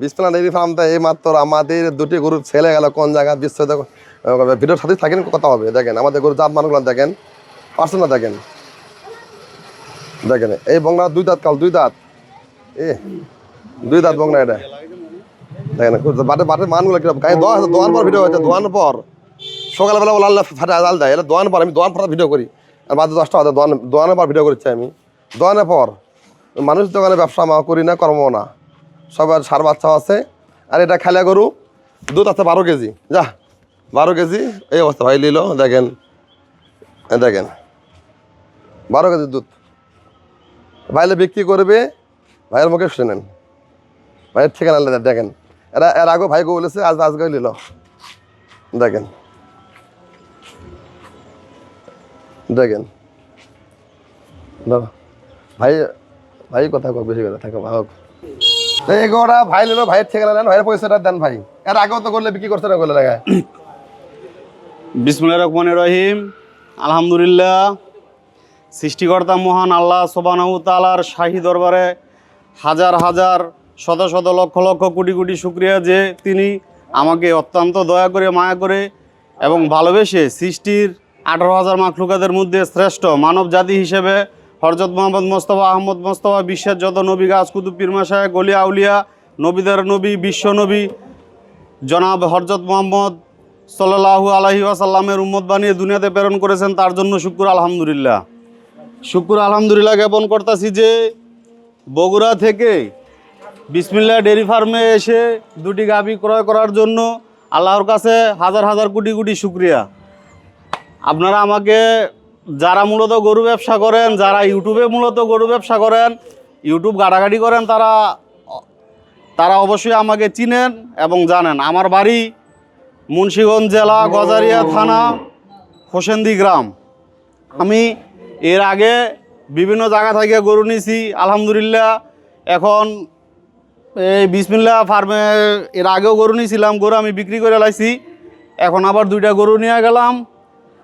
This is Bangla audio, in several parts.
বিসমিল্লা ডেইরি ফার্ম এই মাত্র আমাদের দুটি গরু ছেলে গেল, কোন জায়গা বিশ্বতে ভিডিওর সাথে থাকেন, কথা হবে। দেখেন, আমাদের গরু জাত মানগুলো দেখেন পার্সোনাল দেখেন। দেখেন, এই বংলা দুই দাঁত কাল, দুই দাঁত। এ, দুই দাঁত বংলা এটা। দেখেন বাটে বাটে মানগুলো কীরকম? গায়ে দোয়া দোয়ার পর ভিডিও হয়েছে দোয়ানোর পর। সকালবেলা ওলা আল্লাহ ফাটা জাল দেয়। এটা দোয়ানোর পর আমি দোয়ান ফাটা ভিডিও করি। আর বাদে দশটা বাদে দোয়ান দোয়ানোর পর ভিডিও করছি আমি। দোয়ানোর পর, মানুষ দোকানে ব্যবসা করি না কর্ম না। সবার সার বাচ্চা আছে। আর এটা খেলা গরু, দুধ আছে বারো কেজি। যা, বারো কেজি, এই অবস্থা, ভাই নিল দেখেন দেখেন, বারো কেজি দুধ। ভাইলে বিক্রি করবে, ভাইয়ের মুখে শুনেন ভাইয়ের ঠিকানা দেখেন। এরা, এর আগে ভাইকে বলেছে, আজ আজকে নিল দেখেন। দেখেন। ভাই ভাই কথা কো বেশি কথা থাকো ভাগ এই গোড়া ভাই নিল, ভাইয়ের ঠিকানা নেন ভাইয়ের পয়সাটা দেন ভাই। এর আগেও তো করলে বিক্রি করছে না করলে লাগায় বিসমুল্লাহ রহমান রহিম, আলহামদুলিল্লাহ। সৃষ্টিকর্তা মহান আল্লাহ সোবানাউ তালার শাহী দরবারে হাজার হাজার, শত শত লক্ষ লক্ষ কোটি কোটি শুক্রিয়া যে তিনি আমাকে অত্যন্ত দয়া করে, মায়া করে এবং ভালোবেসে সৃষ্টির আঠারো হাজার মাখলুকাদের মধ্যে শ্রেষ্ঠ মানব জাতি হিসেবে হরজত মোহাম্মদ মোস্তফা, আহমদ মোস্তফা, বিশ্বের যত নবী গাছ কুতুব পীরমা সাহেব গলিয়া আউলিয়া নবীদের নবী, বিশ্ব নবী, জনাব হরজত মোহাম্মদ সাল্লাহু আলহি আসাল্লামের উম্মত বানিয়ে দুনিয়াতে প্রেরণ করেছেন, তার জন্য শুক্র আলহামদুলিল্লাহ। শুক্র আলহামদুলিল্লাহ জ্ঞাপন করতেছি যে বগুড়া থেকে বিসমিল্লা ডেয়ারি ফার্মে এসে দুটি গাভী ক্রয় করার জন্য আল্লাহর কাছে হাজার হাজার কোটি কোটি শুক্রিয়া। আপনারা আমাকে যারা মূলত গরু ব্যবসা করেন, যারা ইউটিউবে মূলত গরু ব্যবসা করেন, ইউটিউব গাড়াগাড়ি করেন, তারা তারা অবশ্যই আমাকে চিনেন এবং জানেন। আমার বাড়ি মুন্সীগঞ্জ জেলা, গজারিয়া থানা, হোসেন্দি গ্রাম। আমি এর আগে বিভিন্ন জায়গা থেকে গরু নিছি আলহামদুলিল্লাহ। এখন এই বিসমিল্লা ফার্মে এর আগেও গরু নিয়েছিলাম, গরু আমি বিক্রি করে লাইছি। এখন আবার দুইটা গরু নিয়ে গেলাম।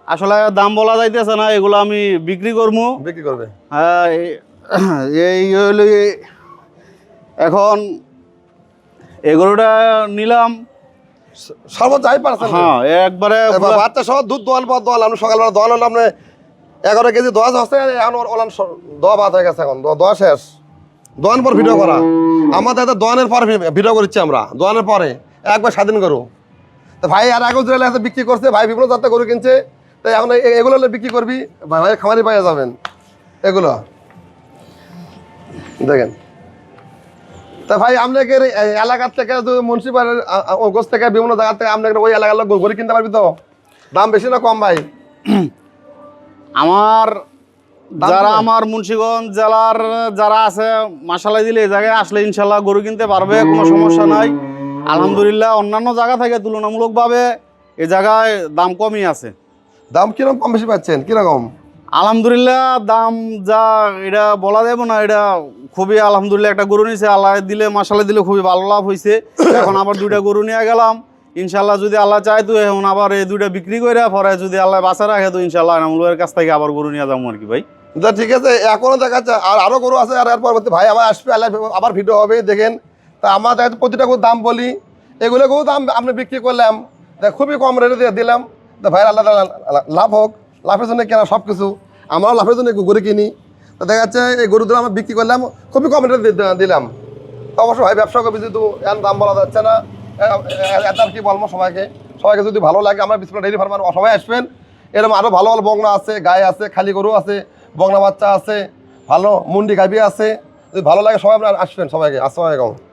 আসলে দাম বলা যাইতেছে না এগুলো আমি বিক্রি করব। বিক্রি করবে? হ্যাঁ এই- এখন এই গরুটা নিলাম। সর্বোচ্চ হ্যাঁ একবারে এবার বাচ্চা সহ দুধ দোয়াল দোয়াল সকালবেলা দোয়াল হলো আমরা এগারো কেজি দোয়া হচ্ছে এখন ওর- ওলান দোয়া বাদ হয়ে গেছে এখন দোয়া- শেষ। দোয়ান পর ভিডিও করা। আমাদের তো দোয়ানের পর ভি- ভিডিও করছি আমরা দোয়ানের পরে একবার স্বাধীন করু তো ভাই আর আগেও জেলে বিক্রি করছে ভাই বিভিন্ন জাতের গরু কিনছে। তো এখন এগুলো বিক্রি করবি? ভাই ভাই খামারি পাইয়া যাবেন। এগুলো। দেখেন। তা ভাই আপনাকে এলাকার থেকে মুন্সিপাল গোস থেকে বিভিন্ন জায়গা থেকে আপনাকে ওই এলাকার লোক গরু কিনতে পারবি তো? দাম বেশি না কম ভাই? আমার যারা আমার মুন্সিগঞ্জ জেলার যারা আছে মাসালাই দিলে এই জায়গায় আসলে ইনশাল্লাহ গরু কিনতে পারবে কোনো সমস্যা নাই। আলহামদুলিল্লাহ অন্যান্য জায়গা থেকে তুলনামূলকভাবে এই জায়গায় দাম কমই আছে। দাম কীরকম কম বেশি পাচ্ছেন? কীরকম? আলহামদুলিল্লাহ দাম যা এটা বলা যাবে না এটা খুবই আলহামদুলিল্লাহ একটা গরু নিয়েছে আল্লাহ দিলে মাসালে দিলে খুবই ভালো লাভ হয়েছে এখন আবার দুইটা গরু নিয়ে গেলাম ইনশাল্লাহ যদি আল্লাহ চায় তো এখন আবার এই দুইটা বিক্রি করে পরে যদি আল্লাহ বাঁচা রাখে তো ইনশাল্লাহ এনামুলের কাছ থেকে আবার গরু নিয়ে যাব আর কি ভাই। যা ঠিক আছে এখনও দেখা যাচ্ছে আর আরও গরু আছে আর পরবর্তী ভাই আবার আসবে আল্লাহ আবার ভিডিও হবে দেখেন। তা আমার প্রতিটা গরুর দাম বলি এগুলো গরু দাম আপনি বিক্রি করলাম খুবই কম রেটে দিয়ে দিলাম। তা ভাই, আল্লাহ লাভ হোক। লাভের জন্য কেনা সব কিছু আমরাও লাভের জন্য গরু কিনি। তো দেখা যাচ্ছে এই গরুগুলো আমরা বিক্রি করলাম। খুবই কম রেটে দিলাম। তো অবশ্য ভাই, ব্যবসা করবি যেহেতু এর দাম বলা যাচ্ছে না। এটা কি বলব সবাইকে? সবাইকে যদি ভালো লাগে, আমার বিস্কুট ডেইরি ফার্মার সবাই আসবেন। এরকম আরও ভালো ভালো বংলা আছে গায়ে আছে, খালি গরু আছে বংলা বাচ্চা আছে, ভালো মুন্ডি গাবি আছে। যদি ভালো লাগে, সবাই আপনারা আসবেন সবাইকে। আসসালামাইকুম